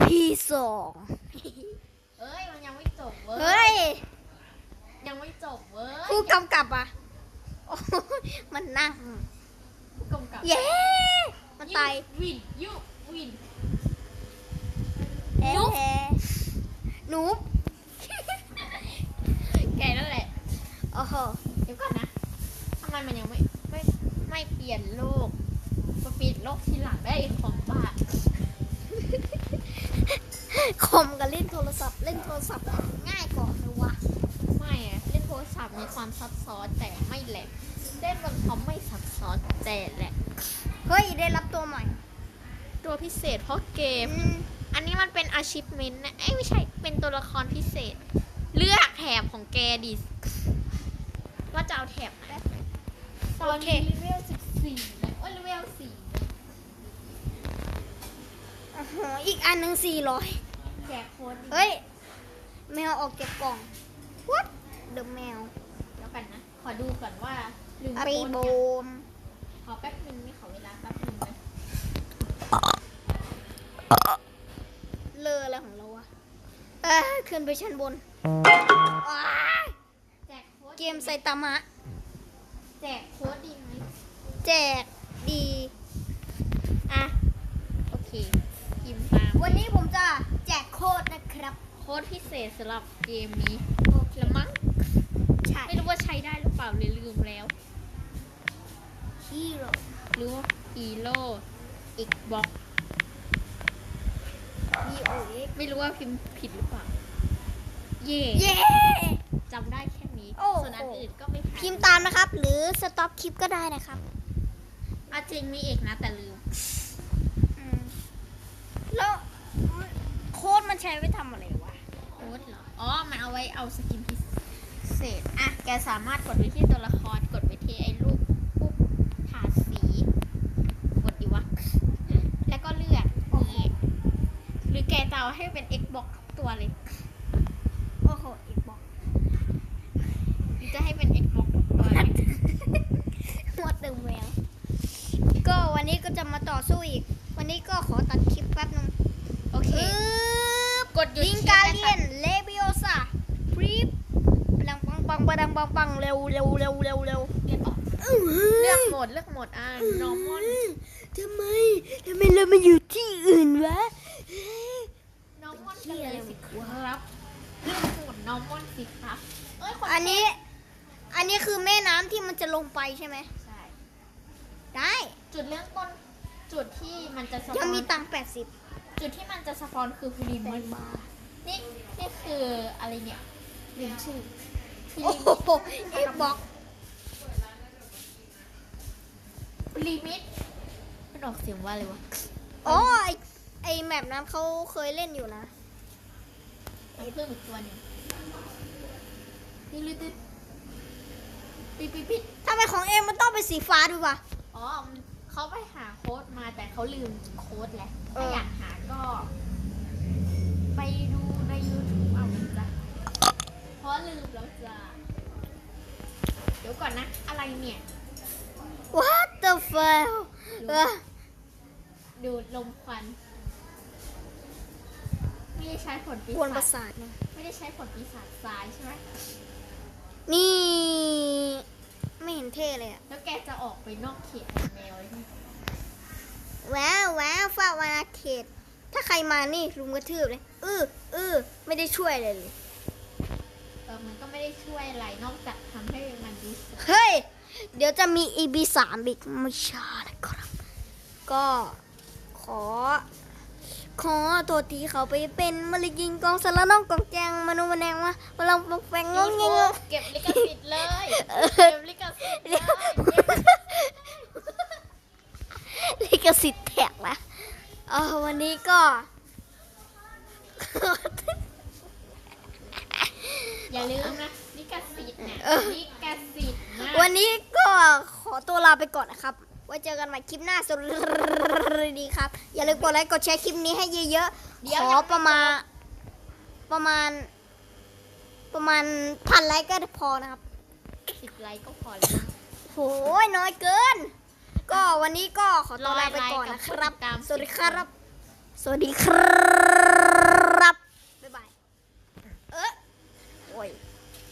EP สองเอ้ย มันยังไม่จบเว้เฮ้ยยยังไม่จบเว้ย ผู้กำกับอะโอ้ยมันนั่ง ผู้กำกับเย้ มันตายวินยุวิน เอ๊ะหนูแกนั่นแหละ โอ้โหเดี๋ยวก่อนนะทำไมมันยังไม่ไม่ไม่เปลี่ยนโลกมาเปลี่ยนโลกทีหลังได้ของบ้า คอมกับเล่นโทรศัพท์ เล่นโทรศัพท์ง่ายกว่าเลยวะไม่อะเล่นโทรศัพท์มีความซับซ้อนแต่ไม่แหลกเล่นบนคอมไม่ซับซ้อนแต่แหลกเฮ้ยได้รับตัวใหม่ ตัวพิเศษเพราะเกมอืมอันนี้มันเป็น achievement นะเอ้ยไม่ใช่เป็นตัวละครพิเศษ เลือกแถบของแกดิว่าจะเอาแถบไหนตอนนี้เลเวลสิบสี่แล้วโอ้ยเลเวลสี่โอ้โหอีกอันหนึ่งสี่ร้อย แจกโค้ดดิเฮ้ย แมวออกจากกล่อง what the แมวแล้วกันนะ ขอดูก่อนว่าลืมอาโค้รีดโบยังมขอแป๊บนึงไม่ขอเวลาแป๊บนึงนะเลออะไรของเราวะเออขึ้นไปชั้นบนว้ายแจกโค้ดเกมไซตามะ แจกโค้ดดีไหมแจกดี อะ โอเคพิมพ์ตาม วันนี้ผมจะแจก โค้ดนะครับ โค้ดพิเศษสำหรับเกมนี้โอเคละมั้งใช่ไม่รู้ว่าใช้ได้หรือเปล่าเลยลืมแล้วฮีโร่หรือว่าฮีโร่อีกบ็อกฮีโอเอ็กไม่รู้ว่าพิมพ์ผิดหรือเปล่า เย่เย้จำได้แค่นี้โอ้โหส่วนอันอื่นก็ไม่พิมพ์ตามนะครับ หรือสต็อปคลิปก็ได้นะครับอาจริงมีเอกนะแต่ลืมอืมแล้วโค้ดมัน ใช้ไว้ทำอะไรวะโค้ดเหรอ อ๋อ มันเอาไว้เอาสกินพิเศษ อะ แกสามารถกดไปที่ตัวละคร กดไปที่ไอ้รูปปุ๊บถาดสี กดดีวะ แล้วก็เลือกนี่หรือแกจะเอาให้เป็น Xbox ทุกตัวเลย โอ้โหอีกบอกหรือจะให้เป็น Xbox ทุกตัวเลยหัวตึงแมวก็วันนี้ก็จะมาต่อสู้อีก วันนี้ก็ขอตัดคลิปแป๊บนึง โอเคปึ๊บก ดหยุดลิงคลิปกานะเลีคะยนเลเบิโอซาพรีบปังปังปังปังปังปังเร็วเร็วเร็วเร็วเร็วเลือกออกเลือกโหมดเลือกโหมดอ่า normal ทำไมทำไมเรามาอยู่ที่อื่นวะ normal กันเลยสิครับเลือกโหมด normal สิครับเอ้ยคนอันนี้อันนี้คือแม่น้ำที่มันจะลงไปใช่ไหมใช่ ได้ จุดเริ่มต้นจุดที่มันจะสปยังอนมีตังค์แปดสิบ จุดที่มันจะสปอนคือฟิลิมมันนี่นี่คืออะไรเนี่ยลืมชื่อฟิโอ้ลิมโหเอ็กบอกลิมิตมันออกเสียงว่าอะไรวะอ๋อไอไอแมปนั้นเขาเคยเล่นอยู่นะมันเพิ่มอีกตัวหนึ่งติดติดปิดปิดปิดทำไมของเอ็มมันต้องเป็นสีฟ้าด้วยวะอ๋อมันเขาไปหาโค้ดมาแต่เขาลืมโค้ดแหละเอถ้าออยากหา ก็ ไปดูใน YouTube เอานะจ๊ะเพราะลืมแล้วจ้ะเดี๋ยวก่อนนะ อะไรเนี่ย What the fuck เออดูดลมควันไม่ได้ใช้ผลปีกวนประศาจสาทเนี่ยไม่ได้ใช้ผลปีศาจทรายใช่ไหมนี่ ไม่เห็นเท่เลยอะแล้วแกจะออกไปนอกเขตของแมวเลยนี่ว้าวว้าวฝ้าวานาเขต ถ้าใครมานี่ลุมกระทืบเลยเออเออไม่ได้ช่วยเลยเลยเออมันก็ไม่ได้ช่วยอะไรนอกจากทำให้มันดูสวยเฮ้ย เดี๋ยวจะมี EP สามอีกไม่ช้านะครับ ก็ขอ ขอตัวทีเขาไปเป็นมะเร็งยิงกองสารน้องกองแจงมนุษย์แมลงวะมาลองปกแปงงงงงงเก็บลิขสิทธิ์เลยเก็บลิขสิทธิ์เลยลิขสิทธิ์แท็กละ เออวันนี้ก็ อย่าลืมนะลิขสิทธิ์เนี่ยเออลิขสิทธิ์นะวันนี้ก็ขอตัวลาไปก่อนนะครับ ไว้เจอกันใหม่คลิปหน้าสวัสดีครับ อย่าลืมกดไลค์กดแชร์คลิปนี้ให้เยอะๆ ขอประมาณ ประมาณ ประมาณพันไลค์ก็พอนะครับสิบไลค์ก็พอแล้วนะโหยน้อยเกิน ก็วันนี้ก็ขอตัวลาไปก่อนนะครับร้อยไลค์กับผู้ติดตามสวัสดีครับ สวัสดีครับ